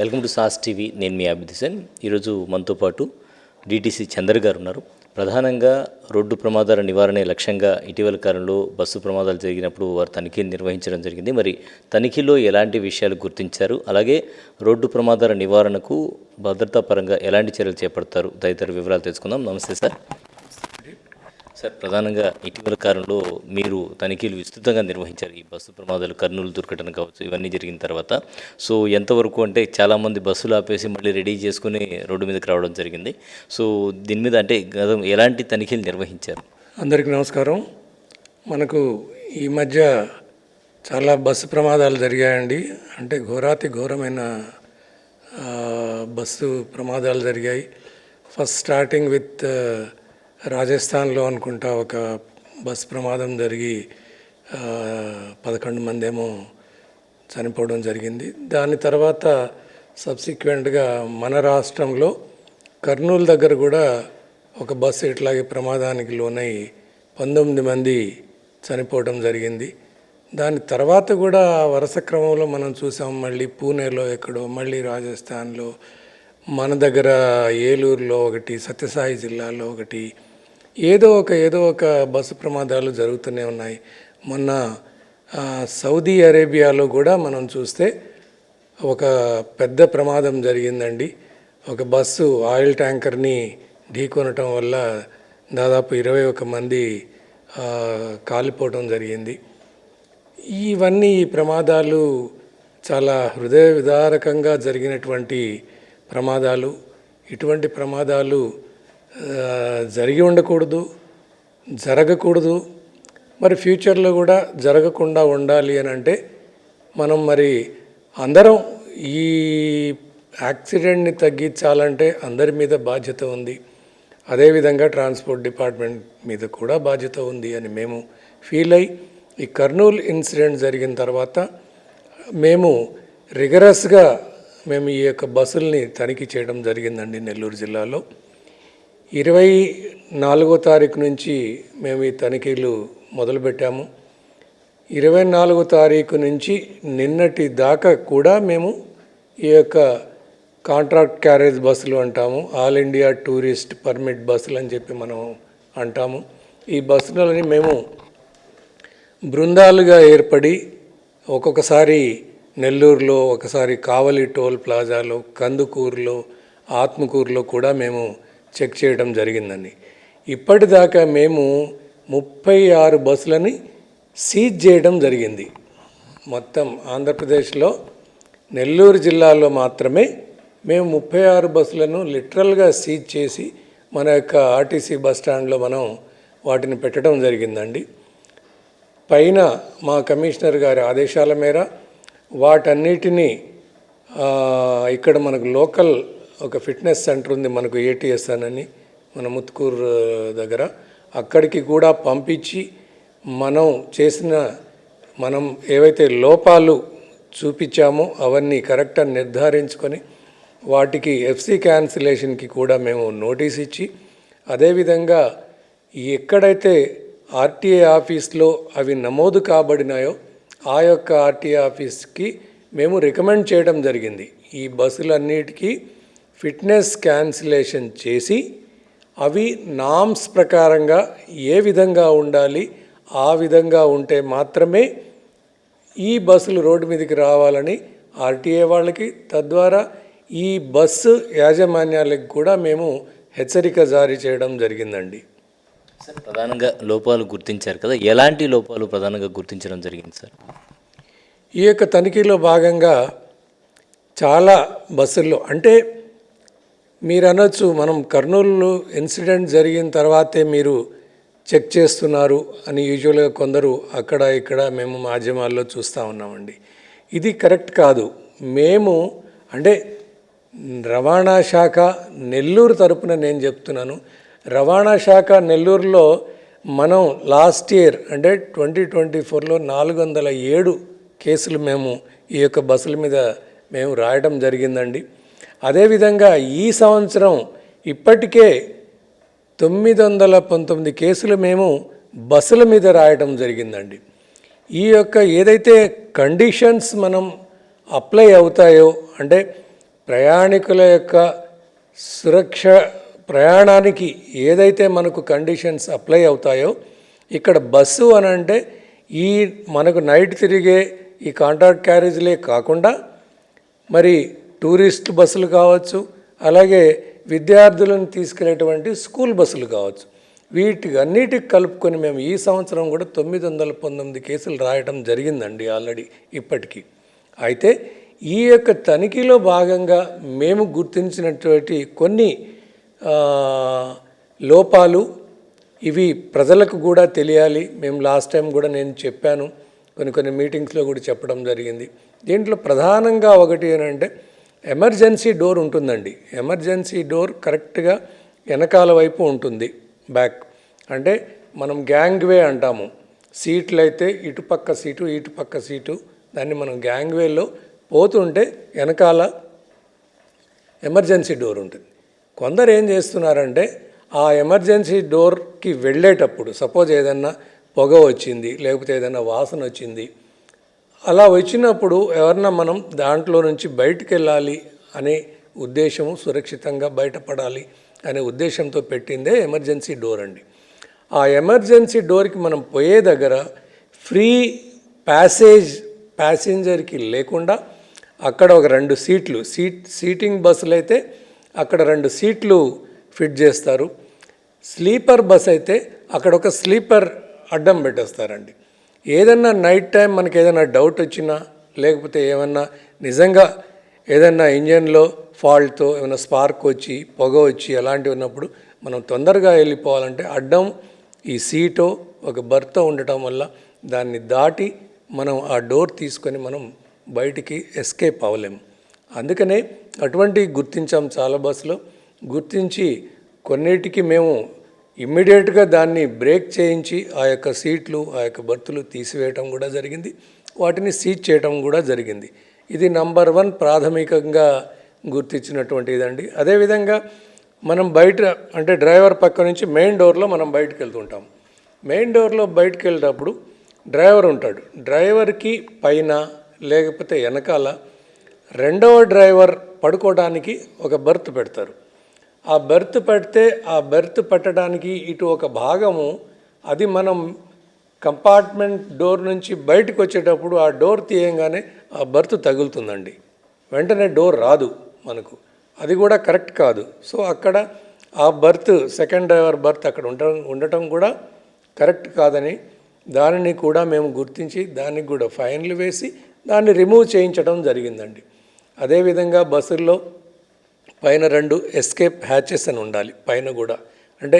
Welcome to sauce TV. నేను మీ అభిదిసన్ ఈరోజు మనతో పాటు డిటిసి చంద్ర గారు ఉన్నారు. ప్రధానంగా రోడ్డు ప్రమాదాల నివారణే లక్ష్యంగా ఇటీవల కాలంలో బస్సు ప్రమాదాలు జరిగినప్పుడు వారు తనిఖీలు నిర్వహించడం జరిగింది. మరి తనిఖీలో ఎలాంటి విషయాలు గుర్తించారు? అలాగే రోడ్డు ప్రమాదాల నివారణకు భద్రతా పరంగా ఎలాంటి చర్యలు చేపడతారు? తదితర వివరాలు తెలుసుకుందాం. నమస్తే సార్. సార్ ప్రధానంగా ఇటీవల కాలంలో మీరు తనిఖీలు విస్తృతంగా నిర్వహించారు. ఈ బస్సు ప్రమాదాలు కర్నూలు దుర్ఘటన కావచ్చు ఇవన్నీ జరిగిన తర్వాత. సో ఎంతవరకు అంటే చాలామంది బస్సులు ఆపేసి మళ్ళీ రెడీ చేసుకుని రోడ్డు మీదకి రావడం జరిగింది. సో దీని మీద అంటే గతం ఎలాంటి తనిఖీలు నిర్వహించారు? అందరికీ నమస్కారం. మనకు ఈ మధ్య చాలా బస్సు ప్రమాదాలు జరిగాయండి. అంటే ఘోరాతి ఘోరమైన బస్సు ప్రమాదాలు జరిగాయి. ఫస్ట్ స్టార్టింగ్ విత్ రాజస్థాన్లో అనుకుంటా ఒక బస్ ప్రమాదం జరిగి పదకొండు మంది ఏమో చనిపోవడం జరిగింది. దాని తర్వాత సబ్సిక్వెంట్గా మన రాష్ట్రంలో కర్నూలు దగ్గర కూడా ఒక బస్సు ఇట్లాగే ప్రమాదానికి లోనై పంతొమ్మిది మంది చనిపోవడం జరిగింది. దాని తర్వాత కూడా వరుస క్రమంలో మనం చూసాం మళ్ళీ పూణేలో ఎక్కడో మళ్ళీ రాజస్థాన్లో మన దగ్గర ఏలూరులో ఒకటి సత్యసాయి జిల్లాలో ఒకటి ఏదో ఒక ఏదో ఒక బస్సు ప్రమాదాలు జరుగుతూనే ఉన్నాయి. మొన్న సౌదీ అరేబియాలో కూడా మనం చూస్తే ఒక పెద్ద ప్రమాదం జరిగిందండి. ఒక బస్సు ఆయిల్ ట్యాంకర్ని ఢీకొనటం వల్ల దాదాపు ఇరవై ఒక మంది కాలిపోవటం జరిగింది. ఇవన్నీ ఈ ప్రమాదాలు చాలా హృదయ విదారకంగా జరిగినటువంటి ప్రమాదాలు. ఇటువంటి ప్రమాదాలు జరిగి ఉండకూడదు జరగకూడదు. మరి ఫ్యూచర్లో కూడా జరగకుండా ఉండాలి అని అంటే మనం మరి అందరం ఈ యాక్సిడెంట్ని తగ్గించాలంటే అందరి మీద బాధ్యత ఉంది. అదేవిధంగా ట్రాన్స్పోర్ట్ డిపార్ట్మెంట్ మీద కూడా బాధ్యత ఉంది అని మేము ఫీల్ అయ్యి ఈ కర్నూలు ఇన్సిడెంట్ జరిగిన తర్వాత మేము రిగరస్గా మేము ఈ యొక్క బస్సుల్ని తనిఖీ చేయడం జరిగిందండి నెల్లూరు జిల్లాలో. ఇరవై నాలుగో తారీఖు నుంచి మేము ఈ తనిఖీలు మొదలుపెట్టాము. ఇరవై నాలుగో తారీఖు నుంచి నిన్నటి దాకా కూడా మేము ఈ యొక్క కాంట్రాక్ట్ క్యారేజ్ బస్సులు అంటాము. ఆల్ ఇండియా టూరిస్ట్ పర్మిట్ బస్సులు అని చెప్పి మనం అంటాము. ఈ బస్సులని మేము బృందాలుగా ఏర్పడి ఒక్కొక్కసారి నెల్లూరులో ఒకసారి కావలి టోల్ ప్లాజాలో కందుకూరులో ఆత్మకూరులో కూడా మేము చెక్ చేయడం జరిగిందండి. ఇప్పటిదాకా మేము ముప్పై ఆరు బస్సులని సీజ్ చేయడం జరిగింది. మొత్తం ఆంధ్రప్రదేశ్లో నెల్లూరు జిల్లాలో మాత్రమే మేము ముప్పై ఆరు బస్సులను లిటరల్గా సీజ్ చేసి మన యొక్క ఆర్టీసీ బస్ స్టాండ్లో మనం వాటిని పెట్టడం జరిగిందండి. పైన మా కమిషనర్ గారి ఆదేశాల మేర వాటన్నిటినీ ఇక్కడ మనకు లోకల్ ఒక ఫిట్నెస్ సెంటర్ ఉంది మనకు ఏటీఎస్ అని మన ముత్కూరు దగ్గర. అక్కడికి కూడా పంపించి మనం చేసిన మనం ఏవైతే లోపాలు చూపించామో అవన్నీ కరెక్ట్గా నిర్ధారించుకొని వాటికి ఎఫ్సి క్యాన్సిలేషన్కి కూడా మేము నోటీస్ ఇచ్చి అదేవిధంగా ఎక్కడైతే ఆర్టీఏ ఆఫీస్లో అవి నమోదు కాబడినాయో ఆ యొక్క ఆర్టీఏ ఆఫీస్కి మేము రికమెండ్ చేయడం జరిగింది. ఈ బస్సులన్నిటికీ ఫిట్నెస్ క్యాన్సిలేషన్ చేసి అవి నామ్స్ ప్రకారంగా ఏ విధంగా ఉండాలి ఆ విధంగా ఉంటే మాత్రమే ఈ బస్సులు రోడ్డు మీదకి రావాలని ఆర్టీఏ వాళ్ళకి తద్వారా ఈ బస్సు యాజమాన్యాలకు కూడా మేము హెచ్చరిక జారీ చేయడం జరిగిందండి. సార్ ప్రధానంగా లోపాలు గుర్తించారు కదా ఎలాంటి లోపాలు ప్రధానంగా గుర్తించడం జరిగింది సార్? ఈ యొక్క తనిఖీలో భాగంగా చాలా బస్సుల్లో అంటే మీరు అనొచ్చు మనం కర్నూలు ఇన్సిడెంట్ జరిగిన తర్వాతే మీరు చెక్ చేస్తున్నారు అని యూజువల్గా కొందరు అక్కడ ఇక్కడ మేము మాధ్యమాల్లో చూస్తూ ఉన్నామండి. ఇది కరెక్ట్ కాదు. మేము అంటే రవాణా శాఖ నెల్లూరు తరపున నేను చెప్తున్నాను. రవాణా శాఖ నెల్లూరులో మనం లాస్ట్ ఇయర్ అంటే ట్వంటీ ట్వంటీ ఫోర్లో నాలుగు వందల ఏడు కేసులు మేము ఈ యొక్క బస్సుల మీద మేము రాయడం జరిగిందండి. అదేవిధంగా ఈ సంవత్సరం ఇప్పటికే తొమ్మిది వందల పంతొమ్మిది కేసులు మేము బస్సుల మీద రాయడం జరిగిందండి. ఈ యొక్క ఏదైతే కండిషన్స్ మనం అప్లై అవుతాయో అంటే ప్రయాణికుల యొక్క సురక్ష ప్రయాణానికి ఏదైతే మనకు కండిషన్స్ అప్లై అవుతాయో ఇక్కడ బస్సు అని అంటే ఈ మనకు నైట్ తిరిగే ఈ కాంట్రాక్ట్ క్యారేజీలే కాకుండా మరి టూరిస్ట్ బస్సులు కావచ్చు అలాగే విద్యార్థులను తీసుకెళ్ళేటువంటి స్కూల్ బస్సులు కావచ్చు. వీటికి అన్నిటికి కలుపుకొని మేము ఈ సంవత్సరం కూడా తొమ్మిది వందల పంతొమ్మిది కేసులు రాయటం జరిగిందండి ఆల్రెడీ ఇప్పటికీ. అయితే ఈ యొక్క తనిఖీలో భాగంగా మేము గుర్తించినటువంటి కొన్ని లోపాలు ఇవి ప్రజలకు కూడా తెలియాలి. మేము లాస్ట్ టైం కూడా నేను చెప్పాను. కొన్ని కొన్ని మీటింగ్స్లో కూడా చెప్పడం జరిగింది. దీంట్లో ప్రధానంగా ఒకటి ఏంటంటే ఎమర్జెన్సీ డోర్ ఉంటుందండి. ఎమర్జెన్సీ డోర్ కరెక్ట్గా వెనకాల వైపు ఉంటుంది. బ్యాక్. అంటే మనం గ్యాంగ్వే అంటాము. సీట్లు అయితే ఇటుపక్క సీటు ఇటుపక్క సీటు దాన్ని మనం గ్యాంగ్వేలో పోతుంటే వెనకాల ఎమర్జెన్సీ డోర్ ఉంటుంది. కొందరు ఏం చేస్తున్నారంటే ఆ ఎమర్జెన్సీ డోర్కి వెళ్ళేటప్పుడు సపోజ్ ఏదన్నా పొగ వచ్చింది లేకపోతే ఏదైనా వాసన వచ్చింది అలా వచ్చినప్పుడు ఎవరన్నా మనం దాంట్లో నుంచి బయటికి వెళ్ళాలి అనే ఉద్దేశము సురక్షితంగా బయటపడాలి అనే ఉద్దేశంతో పెట్టిందే ఎమర్జెన్సీ డోర్ అండి. ఆ ఎమర్జెన్సీ డోర్కి మనం పోయే దగ్గర ఫ్రీ ప్యాసేజ్ ప్యాసింజర్కి లేకుండా అక్కడ ఒక రెండు సీట్లు సీట్ సీటింగ్ బస్సులు అయితే అక్కడ రెండు సీట్లు ఫిట్ చేస్తారు. స్లీపర్ బస్ అయితే అక్కడ ఒక స్లీపర్ అడ్డం పెట్టేస్తారండి. ఏదన్నా నైట్ టైం మనకి ఏదైనా డౌట్ వచ్చినా లేకపోతే ఏమన్నా నిజంగా ఏదన్నా ఇంజన్లో ఫాల్ట్తో ఏమైనా స్పార్క్ వచ్చి పొగ వచ్చి అలాంటివి ఉన్నప్పుడు మనం తొందరగా వెళ్ళిపోవాలంటే అడ్డం ఈ సీటో ఒక బర్త్ ఉండటం వల్ల దాన్ని దాటి మనం ఆ డోర్ తీసుకొని మనం బయటికి ఎస్కేప్ అవ్వలేము. అందుకనే అటువంటి గుర్తించాం చాలా బస్సులో గుర్తించి కొన్నిటికి మేము ఇమ్మీడియట్గా దాన్ని బ్రేక్ చేయించి ఆ యొక్క సీట్లు ఆ యొక్క బర్తులు తీసివేయటం కూడా జరిగింది. వాటిని సీజ్ చేయటం కూడా జరిగింది. ఇది నంబర్ వన్ ప్రాథమికంగా గుర్తించినటువంటి ఇదండి. అదేవిధంగా మనం బయట అంటే డ్రైవర్ పక్క నుంచి మెయిన్ డోర్లో మనం బయటకు వెళ్తుంటాం. మెయిన్ డోర్లో బయటకు వెళ్ళేటప్పుడు డ్రైవర్ ఉంటాడు. డ్రైవర్కి పైన లేకపోతే వెనకాల రెండవ డ్రైవర్ పడుకోవడానికి ఒక బర్త్ పెడతారు. ఆ బెర్త్ పెడితే ఆ బెర్త్ పెట్టడానికి ఇటు ఒక భాగము అది మనం కంపార్ట్మెంట్ డోర్ నుంచి బయటకు వచ్చేటప్పుడు ఆ డోర్ తీయంగానే ఆ బర్త్ తగులుతుందండి. వెంటనే డోర్ రాదు మనకు. అది కూడా కరెక్ట్ కాదు. సో అక్కడ ఆ బర్త్ సెకండ్ డ్రైవర్ బర్త్ అక్కడ ఉండటం ఉండటం కూడా కరెక్ట్ కాదని దానిని కూడా మేము గుర్తించి దానికి కూడా ఫైన్లు వేసి దాన్ని రిమూవ్ చేయించడం జరిగిందండి. అదేవిధంగా బస్సుల్లో పైన రెండు ఎస్కేప్ హ్యాచెస్ అని ఉండాలి పైన కూడా. అంటే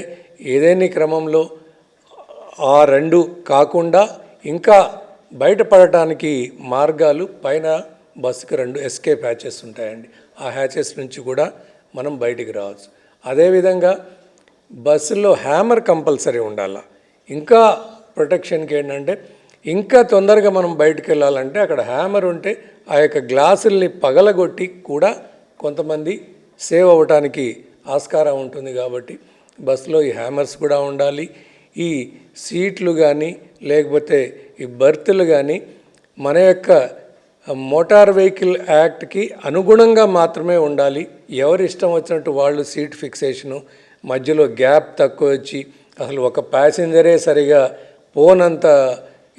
ఏదైనా క్రమంలో ఆ రెండు కాకుండా ఇంకా బయటపడటానికి మార్గాలు పైన బస్సుకి రెండు ఎస్కేప్ హ్యాచెస్ ఉంటాయండి. ఆ హ్యాచెస్ నుంచి కూడా మనం బయటికి రావచ్చు. అదేవిధంగా బస్సులో హ్యామర్ కంపల్సరీ ఉండాలి. ఇంకా ప్రొటెక్షన్కి ఏంటంటే ఇంకా తొందరగా మనం బయటికి వెళ్ళాలంటే అక్కడ హ్యామర్ ఉంటే ఆ యొక్క గ్లాసుల్ని పగలగొట్టి కూడా కొంతమంది సేవ్ అవ్వటానికి ఆస్కారం ఉంటుంది కాబట్టి బస్సులో ఈ హ్యామర్స్ కూడా ఉండాలి. ఈ సీట్లు కానీ లేకపోతే ఈ బర్తులు కానీ మన యొక్క మోటార్ వెహికల్ యాక్ట్కి అనుగుణంగా మాత్రమే ఉండాలి. ఎవరి ఇష్టం వచ్చినట్టు వాళ్ళు సీట్ ఫిక్సేషను మధ్యలో గ్యాప్ తక్కువ వచ్చి అసలు ఒక ప్యాసింజరే సరిగా పోనంత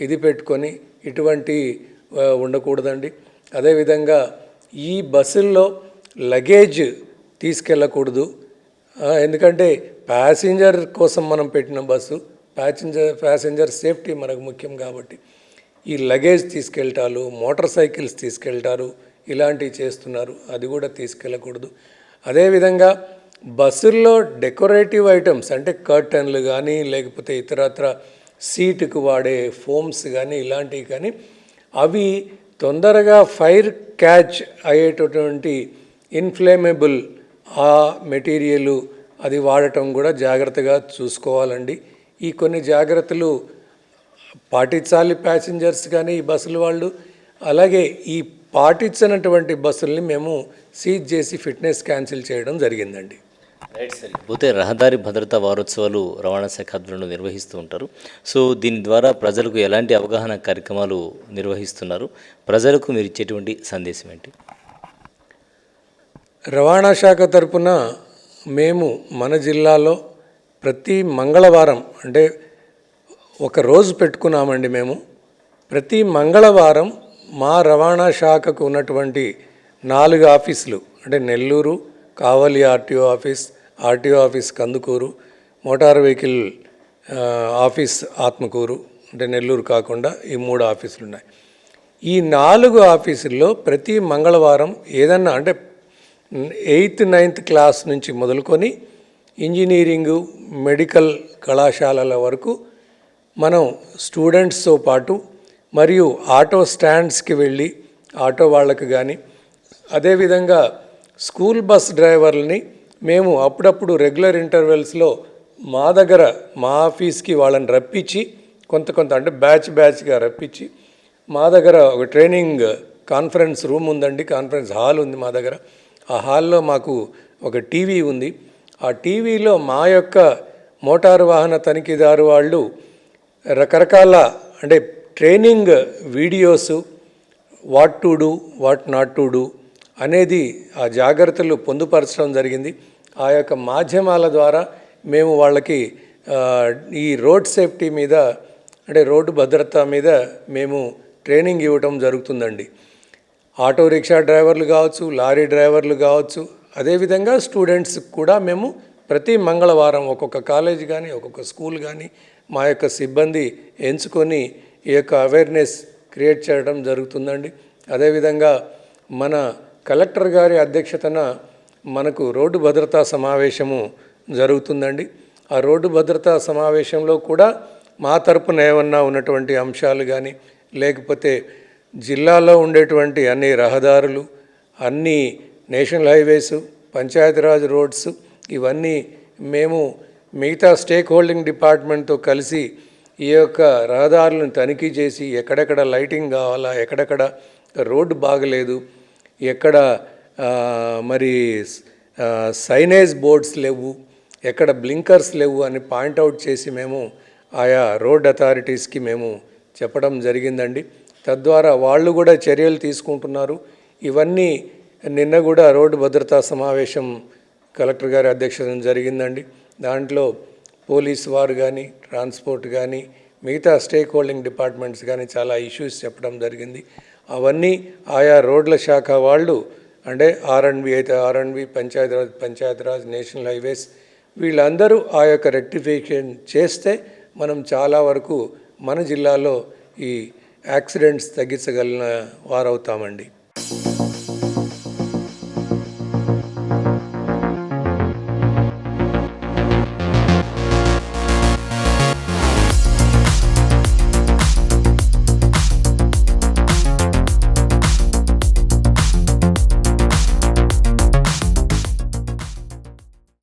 ఇది పెట్టుకొని ఇటువంటి ఉండకూడదండి. అదేవిధంగా ఈ బస్సుల్లో లగేజ్ తీసుకెళ్ళకూడదు. ఎందుకంటే ప్యాసింజర్ కోసం మనం పెట్టిన బస్సు ప్యాసింజర్ ప్యాసింజర్ సేఫ్టీ మనకు ముఖ్యం కాబట్టి. ఈ లగేజ్ తీసుకెళ్తారు మోటార్ సైకిల్స్ తీసుకెళ్తారు ఇలాంటివి చేస్తున్నారు. అది కూడా తీసుకెళ్ళకూడదు. అదేవిధంగా బస్సుల్లో డెకరేటివ్ ఐటమ్స్ అంటే కర్టన్లు కానీ లేకపోతే ఇతరత్ర సీటుకు వాడే ఫోమ్స్ కానీ ఇలాంటివి కానీ అవి తొందరగా ఫైర్ క్యాచ్ అయ్యేటటువంటి ఇన్ఫ్లేమేబుల్ ఆ మెటీరియల్ అది వాడటం కూడా జాగ్రత్తగా చూసుకోవాలండి. ఈ కొన్ని జాగ్రత్తలు పాటించాలి ప్యాసింజర్స్ కానీ ఈ బస్సుల వాళ్ళు. అలాగే ఈ పాటించినటువంటి బస్సుల్ని మేము సీజ్ చేసి ఫిట్నెస్ క్యాన్సిల్ చేయడం జరిగిందండి. రైట్ పోతే రహదారి భద్రతా వారోత్సవాలు రవాణా శాఖ ఆధ్వర్యంలో నిర్వహిస్తూ ఉంటారు. సో దీని ద్వారా ప్రజలకు ఎలాంటి అవగాహన కార్యక్రమాలు నిర్వహిస్తున్నారు? ప్రజలకు మీరు ఇచ్చేటువంటి సందేశం ఏంటి? రవాణా శాఖ తరపున మేము మన జిల్లాలో ప్రతి మంగళవారం అంటే ఒక రోజు పెట్టుకున్నామండి మేము. ప్రతి మంగళవారం మా రవాణా శాఖకు ఉన్నటువంటి నాలుగు ఆఫీసులు అంటే Nellore Kavali RTO office RTO office Kandukur motor vehicle office Atmakur అంటే నెల్లూరు కాకుండా ఈ మూడు ఆఫీసులు ఉన్నాయి ఈ నాలుగు ఆఫీసుల్లో ప్రతి మంగళవారం ఏదన్నా అంటే ఎయిత్ నైన్త్ క్లాస్ నుంచి మొదలుకొని ఇంజనీరింగు మెడికల్ కళాశాలల వరకు మనం స్టూడెంట్స్తో పాటు మరియు ఆటో స్టాండ్స్కి వెళ్ళి ఆటో వాళ్ళకి కానీ అదేవిధంగా స్కూల్ బస్ డ్రైవర్లని మేము అప్పుడప్పుడు రెగ్యులర్ ఇంటర్వెల్స్లో మా దగ్గర మా ఆఫీస్కి వాళ్ళని రప్పించి కొంత కొంత అంటే బ్యాచ్ బ్యాచ్గా రప్పించి మా దగ్గర ఒక ట్రైనింగ్ కాన్ఫరెన్స్ రూమ్ ఉందండి కాన్ఫరెన్స్ హాల్ ఉంది మా దగ్గర. ఆ హాల్లో మాకు ఒక టీవీ ఉంది. ఆ టీవీలో మా యొక్క మోటారు వాహన తనిఖీదారు వాళ్ళు రకరకాల అంటే training videos what to do what not to do అనేది ఆ జాగ్రత్తలు పొందుపరచడం జరిగింది. ఆ యొక్క మాధ్యమాల ద్వారా మేము వాళ్ళకి ఈ రోడ్ సేఫ్టీ మీద అంటే రోడ్డు భద్రత మీద మేము ట్రైనింగ్ ఇవ్వటం జరుగుతుందండి. ఆటో రిక్షా డ్రైవర్లు కావచ్చు లారీ డ్రైవర్లు కావచ్చు అదేవిధంగా స్టూడెంట్స్ కూడా మేము ప్రతి మంగళవారం ఒక్కొక్క కాలేజ్ కానీ ఒక్కొక్క స్కూల్ కానీ మా యొక్క సిబ్బంది ఎంచుకొని ఈ యొక్క అవేర్నెస్ క్రియేట్ చేయడం జరుగుతుందండి. అదేవిధంగా మన కలెక్టర్ గారి అధ్యక్షతన మనకు రోడ్డు భద్రతా సమావేశము జరుగుతుందండి. ఆ రోడ్డు భద్రతా సమావేశంలో కూడా మా తరపున ఏమన్నా ఉన్నటువంటి అంశాలు కానీ లేకపోతే జిల్లాలో ఉండేటువంటి అన్ని రహదారులు అన్ని నేషనల్ హైవేస్ పంచాయతీరాజ్ రోడ్స్ ఇవన్నీ మేము మిగతా స్టేక్ హోల్డింగ్ డిపార్ట్మెంట్తో కలిసి ఈ యొక్క రహదారులను తనిఖీ చేసి ఎక్కడెక్కడ లైటింగ్ కావాలా ఎక్కడెక్కడ రోడ్డు బాగలేదు ఎక్కడ మరి సైనేజ్ బోర్డ్స్ లేవు ఎక్కడ బ్లింకర్స్ లేవు అని పాయింట్అవుట్ చేసి మేము ఆయా రోడ్ అథారిటీస్కి మేము చెప్పడం జరిగిందండి. తద్వారా వాళ్ళు కూడా చర్యలు తీసుకుంటున్నారు. ఇవన్నీ నిన్న కూడా రోడ్డు భద్రతా సమావేశం కలెక్టర్ గారి అధ్యక్షతన జరిగిందండి. దాంట్లో పోలీస్ వారు కానీ ట్రాన్స్పోర్ట్ కానీ మిగతా స్టేక్ హోల్డింగ్ డిపార్ట్మెంట్స్ కానీ చాలా ఇష్యూస్ చెప్పడం జరిగింది. అవన్నీ ఆయా రోడ్ల శాఖ వాళ్ళు అంటే ఆర్ఎండ్బి అయితే ఆర్ఎండ్బి పంచాయతీరాజ్ పంచాయతీరాజ్ నేషనల్ హైవేస్ వీళ్ళందరూ ఆ యొక్క రెక్టిఫికేషన్ చేస్తే మనం చాలా వరకు మన జిల్లాలో ఈ యాక్సిడెంట్స్ తగ్గించగలిగిన వారవుతామండి.